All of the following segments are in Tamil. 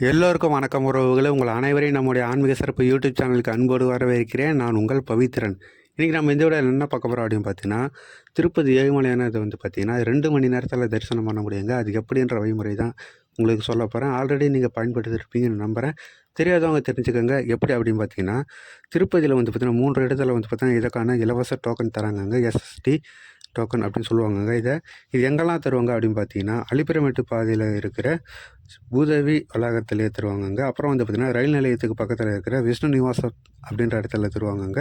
எல்லோருக்கும் வணக்கம் உறவுகளை. உங்கள் அனைவரையும் நம்முடைய ஆன்மீக சிறப்பு யூடியூப் சேனலுக்கு அன்போடு வரவேற்கிறேன். நான் உங்கள் பவித்ரன். இன்றைக்கி நம்ம இந்த விட என்ன பார்க்க போகிறோம் அப்படின்னு பார்த்தீங்கன்னா திருப்பதி ஏழுமலையானது வந்து பார்த்தீங்கன்னா ரெண்டு மணி நேரத்தில் தரிசனம் பண்ண முடியுங்க. அது எப்படின்ற வழிமுறை தான் உங்களுக்கு சொல்ல போகிறேன் ஆல்ரெடி நீங்கள் பயன்படுத்திருப்பீங்கன்னு நம்புகிறேன் தெரியாதவங்க தெரிஞ்சுக்கோங்க. எப்படி அப்படின்னு பார்த்தீங்கன்னா திருப்பதியில் வந்து பார்த்திங்கன்னா மூன்று இடத்துல வந்து பார்த்திங்கன்னா இதற்கான இலவச டோக்கன் தராங்கங்க. எஸ்எஸ்டி டோக்கன் அப்படின்னு சொல்லுவாங்கங்க. இதை இது எங்கெல்லாம் தருவாங்க அப்படின்னு பார்த்தீங்கன்னா அலிபிரமேட்டு பாதையில் இருக்கிற பூதேவி வளாகத்திலே தருவாங்கங்க. அப்புறம் வந்து பார்த்திங்கன்னா ரயில் நிலையத்துக்கு பக்கத்தில் இருக்கிற விஷ்ணு நிவாச அப்படின்ற இடத்துல தருவாங்கங்க.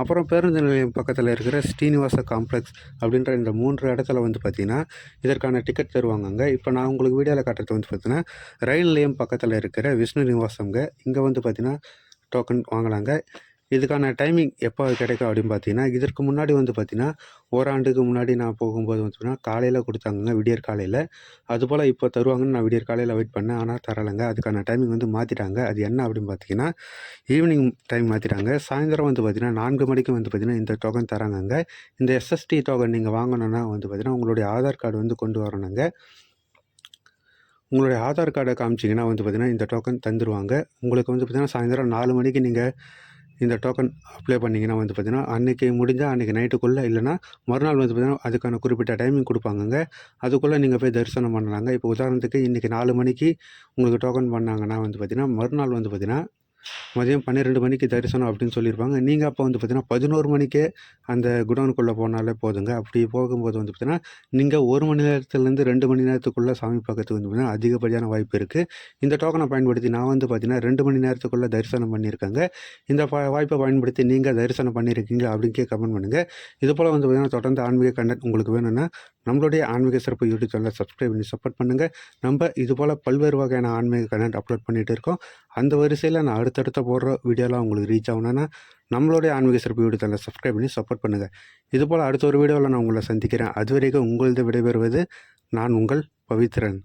அப்புறம் பேருந்து நிலையம் பக்கத்தில் இருக்கிற ஸ்ரீனிவாச காம்ப்ளெக்ஸ் அப்படின்ற இந்த மூன்று இடத்துல வந்து பார்த்திங்கன்னா இதற்கான டிக்கெட் தருவாங்கங்க. இப்போ நான் உங்களுக்கு வீடியோவில் காட்டுறது வந்து பார்த்திங்கன்னா ரயில் நிலையம் பக்கத்தில் இருக்கிற விஷ்ணு நிவாசம்ங்க. இங்கே வந்து பார்த்திங்கன்னா டோக்கன் வாங்கலாங்க. இதுக்கான டைமிங் எப்போ கிடைக்கும் அப்படின்னு பார்த்தீங்கன்னா இதற்கு முன்னாடி வந்து பார்த்தீங்கன்னா ஓராண்டுக்கு முன்னாடி நான் போகும்போது வந்து பார்த்தீங்கன்னா காலையில் கொடுத்தாங்கங்க விடியற் காலையில். அதுபோல் இப்போ தருவாங்கன்னு நான் விடியற் காலையில் வெயிட் பண்ணேன் ஆனால் தரலைங்க. அதுக்கான டைமிங் வந்து மாற்றிட்டாங்க அது என்ன அப்படின்னு பார்த்தீங்கன்னா ஈவினிங் டைம் மாற்றிட்டாங்க சாயந்தரம் வந்து பார்த்தீங்கன்னா நான்கு மணிக்கு வந்து பார்த்தீங்கன்னா இந்த டோக்கன் தராங்கங்க. இந்த எஸ்எஸ்டி டோக்கன் நீங்கள் வாங்கணுன்னா வந்து பார்த்தீங்கன்னா உங்களுடைய ஆதார் கார்டு வந்து கொண்டு வரணுங்க. உங்களுடைய ஆதார் கார்டை காமிச்சிங்கன்னா வந்து பார்த்தீங்கன்னா இந்த டோக்கன் தந்துடுவாங்க உங்களுக்கு வந்து பார்த்தீங்கன்னா சாயந்தரம் நாலு மணிக்கு நீங்கள் இந்த டோக்கன் அப்ளை பண்ணிங்கன்னா வந்து பார்த்தீங்கன்னா அன்றைக்கி முடிஞ்சால் அன்றைக்கி நைட்டுக்குள்ளே இல்லைன்னா மறுநாள் வந்து பார்த்தீங்கன்னா அதுக்கான குறிப்பிட்ட டைமிங் கொடுப்பாங்கங்க. அதுக்குள்ளே நீங்கள் போய் தரிசனம் பண்ணலாங்க. இப்போ உதாரணத்துக்கு இன்றைக்கி நாலு மணிக்கு உங்களுக்கு டோக்கன் பண்ணாங்கன்னா வந்து பார்த்தீங்கன்னா மறுநாள் வந்து பார்த்திங்கன்னா மதியம் பன்னிரெண்டு மணிக்கு தரிசனம் அப்படின்னு சொல்லியிருப்பாங்க. நீங்கள் அப்போ வந்து பார்த்தீங்கன்னா பதினோரு மணிக்கே அந்த குடோனுக்குள்ளே போனாலே போதுங்க. அப்படி போகும்போது வந்து பார்த்தீங்கன்னா நீங்கள் ஒரு மணி நேரத்துலேருந்து ரெண்டு மணி நேரத்துக்குள்ளே சாமி பார்க்கறதுக்கு வந்து பார்த்தீங்கன்னா அதிகப்படியான வாய்ப்பு இருக்குது இந்த டோக்கனை பயன்படுத்தி நான் வந்து பார்த்தீங்கன்னா ரெண்டு மணி நேரத்துக்குள்ளே தரிசனம் பண்ணியிருக்கேங்க. இந்த ப வாய்ப்பை பயன்படுத்தி நீங்கள் தரிசனம் பண்ணியிருக்கீங்க அப்படிங்கே கமெண்ட் பண்ணுங்கள் இது போல் வந்து பார்த்தீங்கன்னா தொடர்ந்து ஆன்மீக கண்டென்ட் உங்களுக்கு வேணும்னா நம்மளுடைய ஆன்மீக சிறப்பு யூடியூப் சேனலை சப்ஸ்கிரைப் பண்ணி சப்போர்ட் பண்ணுங்கள் நம்ம இது போல் பல்வேறு வகையான ஆன்மீக கண்டென்ட் அப்லோட் பண்ணிகிட்டு இருக்கோம். அந்த வரிசையில் நான் அடுத்தடுத்த போடுற வீடியோலாம் உங்களுக்கு ரீச் ஆகணும்னா நம்மளுடைய ஆன்மீக சிறப்பு யூடியூப் சேனலை சப்ஸ்கிரைப் பண்ணி சப்போர்ட் பண்ணுங்கள் இது போல் அடுத்த ஒரு வீடியோவில் நான் உங்களை சந்திக்கிறேன். அது வரைக்கும் உங்களது விடைபெறுவது நான் உங்கள் பவித்ரன்.